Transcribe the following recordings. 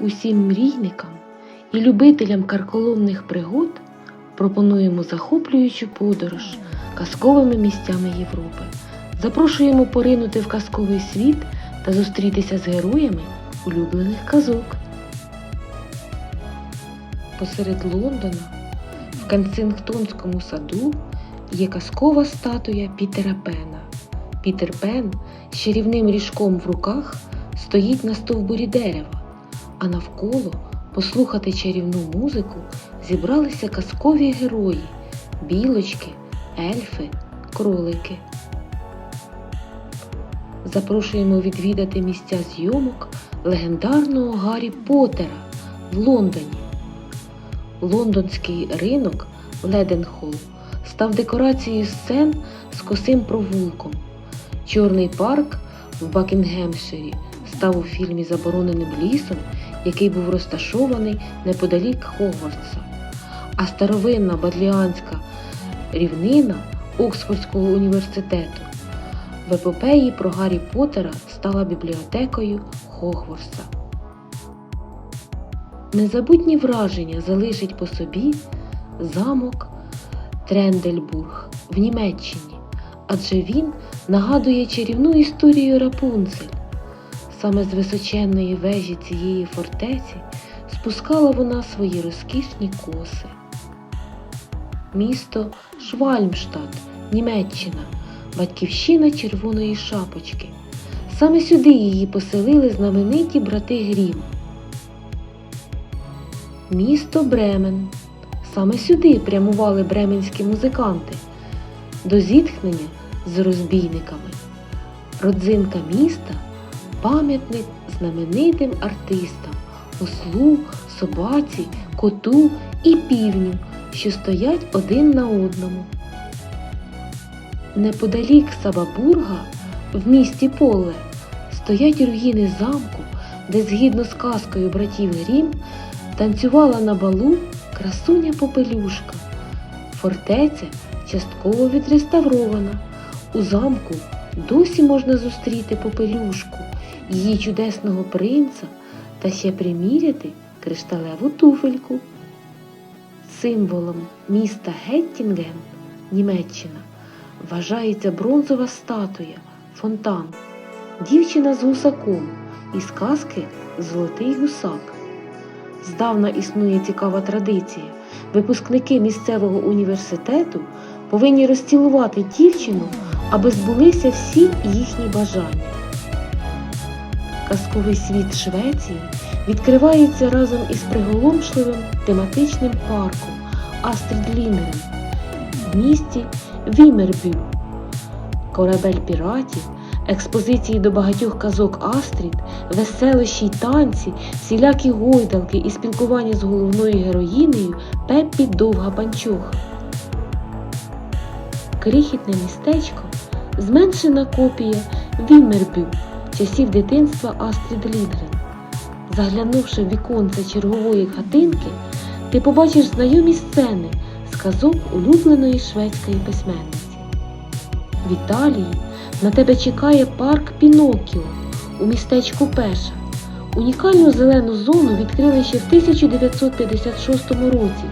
Усім мрійникам і любителям карколомних пригод пропонуємо захоплюючу подорож казковими місцями Європи. Запрошуємо поринути в казковий світ та зустрітися з героями улюблених казок. Посеред Лондона в Кенсингтонському саду є казкова статуя Пітера Пена. Пітер Пен з чарівним ріжком в руках стоїть на стовбурі дерева, а навколо послухати чарівну музику зібралися казкові герої білочки, ельфи, кролики. Запрошуємо відвідати місця зйомок легендарного Гаррі Поттера в Лондоні. Лондонський ринок Леденхол став декорацією сцен з косим провулком. Чорний парк в Бакінгемширі став у фільмі Забороненим лісом, який був розташований неподалік Хогвартса. А старовинна Бадліанська рівнина Оксфордського університету в епопеї про Гаррі Поттера стала бібліотекою Хогвартса. Незабутні враження залишить по собі замок Трендельбург в Німеччині, адже він нагадує чарівну історію Рапунцель. Саме з височенної вежі цієї фортеці спускала вона свої розкішні коси. Місто Швальмштадт, Німеччина, батьківщина Червоної шапочки. Саме сюди її поселили знамениті брати Грім. Місто Бремен. Саме сюди прямували бременські музиканти до зіткнення з розбійниками. Родзинка міста пам'ятник знаменитим артистам ослу, собаці, коту і півню, що стоять один на одному. Неподалік Сабабурга в місті Поле стоять руїни замку, де згідно з казкою братів Грім танцювала на балу красуня Попелюшка. Фортеця частково відреставрована. У замку досі можна зустріти попелюшку, її чудесного принца та ще приміряти кришталеву туфельку. Символом міста Геттінген, Німеччина, вважається бронзова статуя, фонтан, дівчина з гусаком із казки Золотий гусак. Здавна існує цікава традиція. Випускники місцевого університету повинні розцілувати дівчину, аби збулися всі їхні бажання. Казковий світ Швеції відкривається разом із приголомшливим тематичним парком Астрід Лінгрен в місті Вімербю. Корабель піратів, експозиції до багатьох казок Астрід, веселощі й танці, всілякі гойдалки і спілкування з головною героїнею Пеппі Довга Панчоха. Крихітне містечко зменшена копія Вімербю часів дитинства Астрід Лінгрен. Заглянувши в віконце чергової хатинки, ти побачиш знайомі сцени з казок улюбленої шведської письменниці. В Італії на тебе чекає парк Пінокіо у містечку Пеша. Унікальну зелену зону відкрили ще в 1956 році,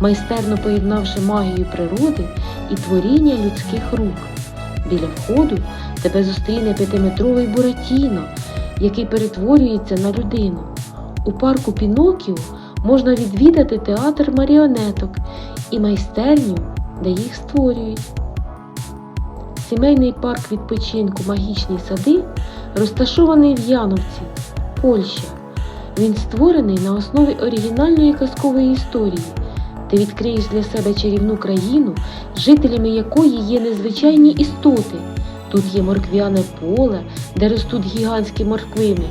майстерно поєднавши магію природи і творіння людських рук. Біля входу тебе зустріне п'ятиметровий Буратіно, який перетворюється на людину. У парку Пінокіо можна відвідати театр маріонеток і майстерню, де їх створюють. Сімейний парк відпочинку Магічні сади розташований в Яновці, Польща. Він створений на основі оригінальної казкової історії. Ти відкриєш для себе чарівну країну, жителями якої є незвичайні істоти. Тут є морквяне поле, де ростуть гігантські морквини,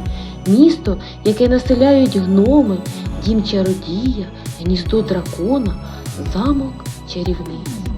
місто, яке населяють гноми, дім чародія, гніздо дракона, замок чарівниць.